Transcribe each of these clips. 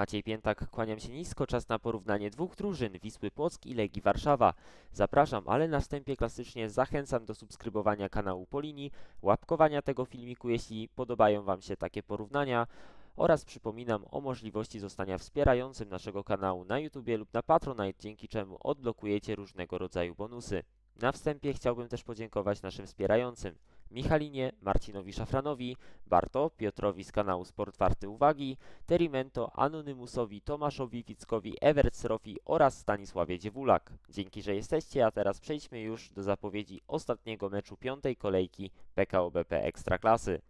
Maciej Piętak, kłaniam się nisko, czas na porównanie dwóch drużyn, Wisły Płock i Legii Warszawa. Zapraszam, ale na wstępie klasycznie zachęcam do subskrybowania kanału Polini, łapkowania tego filmiku, jeśli podobają Wam się takie porównania oraz przypominam o możliwości zostania wspierającym naszego kanału na YouTube lub na Patronite, dzięki czemu odblokujecie różnego rodzaju bonusy. Na wstępie chciałbym też podziękować naszym wspierającym Michalinie, Marcinowi Szafranowi, Barto, Piotrowi z kanału Sport Warte Uwagi, Terimento, Anonymusowi, Tomaszowi Wickowi, Evertsrofi oraz Stanisławie Dziewulak. Dzięki, że jesteście, a teraz przejdźmy już do zapowiedzi ostatniego meczu piątej kolejki PKO BP Ekstraklasy.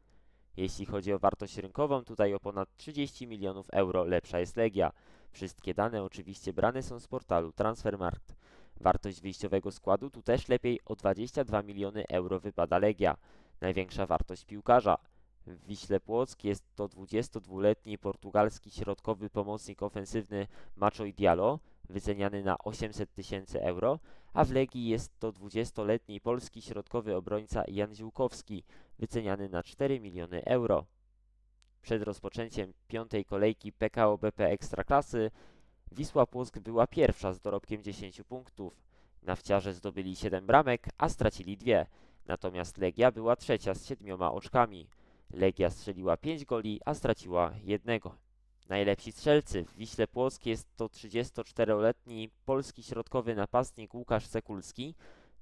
Jeśli chodzi o wartość rynkową, tutaj o ponad 30 milionów euro lepsza jest Legia. Wszystkie dane oczywiście brane są z portalu Transfermarkt. Wartość wyjściowego składu tu też lepiej o 22 miliony euro wypada Legia. Największa wartość piłkarza. W Wiśle Płock jest to 22-letni portugalski środkowy pomocnik ofensywny Macho Diallo, wyceniany na 800 tysięcy euro, a w Legii jest to 20-letni polski środkowy obrońca Jan Ziłkowski, wyceniany na 4 miliony euro. Przed rozpoczęciem piątej kolejki PKO BP Ekstraklasy Wisła Płock była pierwsza z dorobkiem 10 punktów. Nawciarze zdobyli 7 bramek, a stracili dwie. Natomiast Legia była trzecia z siedmioma oczkami. Legia strzeliła 5 goli, a straciła jednego. Najlepsi strzelcy w Wiśle Płock jest to 34-letni polski środkowy napastnik Łukasz Sekulski,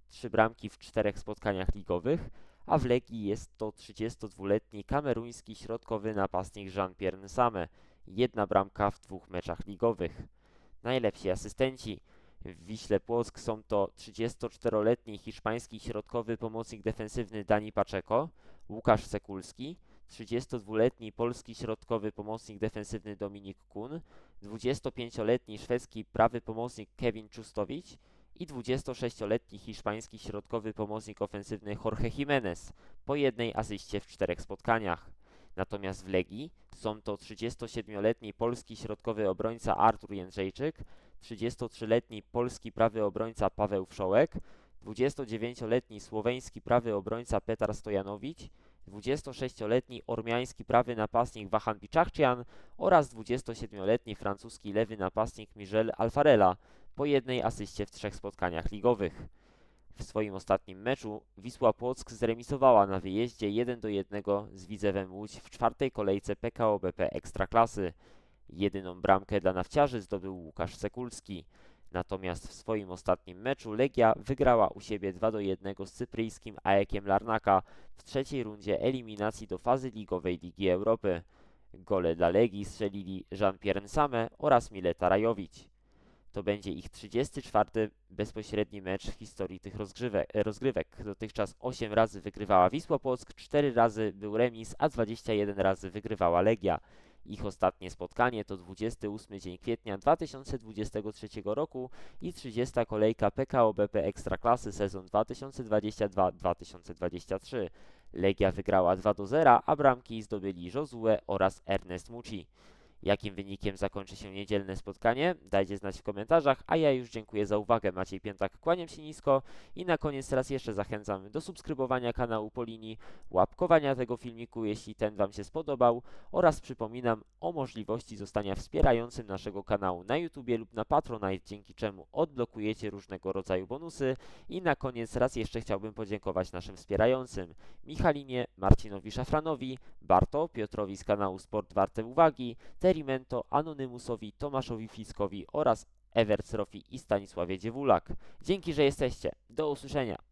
trzy bramki w czterech spotkaniach ligowych, a w Legii jest to 32-letni kameruński środkowy napastnik Jean-Pierre Nsame, jedna bramka w dwóch meczach ligowych. Najlepsi asystenci w Wiśle Płock są to 34-letni hiszpański środkowy pomocnik defensywny Dani Pacheco, Łukasz Sekulski, 32-letni polski środkowy pomocnik defensywny Dominik Kun, 25-letni szwedzki prawy pomocnik Kevin Czustowicz i 26-letni hiszpański środkowy pomocnik ofensywny Jorge Jimenez, po jednej asyście w czterech spotkaniach. Natomiast w Legii są to 37-letni polski środkowy obrońca Artur Jędrzejczyk, 33-letni polski prawy obrońca Paweł Wszołek, 29-letni słoweński prawy obrońca Petar Stojanowicz, 26-letni ormiański prawy napastnik Wahan Biczachcian oraz 27-letni francuski lewy napastnik Michel Alfarella po jednej asyście w trzech spotkaniach ligowych. W swoim ostatnim meczu Wisła Płock zremisowała na wyjeździe 1 do 1 z Widzewem Łódź w czwartej kolejce PKO BP Ekstraklasy. Jedyną bramkę dla nawciarzy zdobył Łukasz Sekulski. Natomiast w swoim ostatnim meczu Legia wygrała u siebie 2 do 1 z cypryjskim AEKiem Larnaka w trzeciej rundzie eliminacji do fazy ligowej Ligi Europy. Gole dla Legii strzelili Jean-Pierre Nsame oraz Mileta Rajowicz. To będzie ich 34 bezpośredni mecz w historii tych rozgrzewek, rozgrywek. Dotychczas 8 razy wygrywała Wisła Płock, 4 razy był remis, a 21 razy wygrywała Legia. Ich ostatnie spotkanie to 28 dzień kwietnia 2023 roku i 30 kolejka PKO BP Ekstraklasy sezon 2022-2023. Legia wygrała 2 do 0, a bramki zdobyli Josue oraz Ernest Muci. Jakim wynikiem zakończy się niedzielne spotkanie? Dajcie znać w komentarzach, a ja już dziękuję za uwagę. Maciej Piętak, kłaniam się nisko i na koniec raz jeszcze zachęcam do subskrybowania kanału Polini, łapkowania tego filmiku, jeśli ten Wam się spodobał oraz przypominam o możliwości zostania wspierającym naszego kanału na YouTube lub na Patronite, dzięki czemu odblokujecie różnego rodzaju bonusy i na koniec raz jeszcze chciałbym podziękować naszym wspierającym Michalinie, Marcinowi Szafranowi, Barto, Piotrowi z kanału Sport Warte Uwagi, Terimento, Anonymusowi, Tomaszowi Fiskowi oraz Evertsrofi i Stanisławie Dziewulak. Dzięki, że jesteście. Do usłyszenia.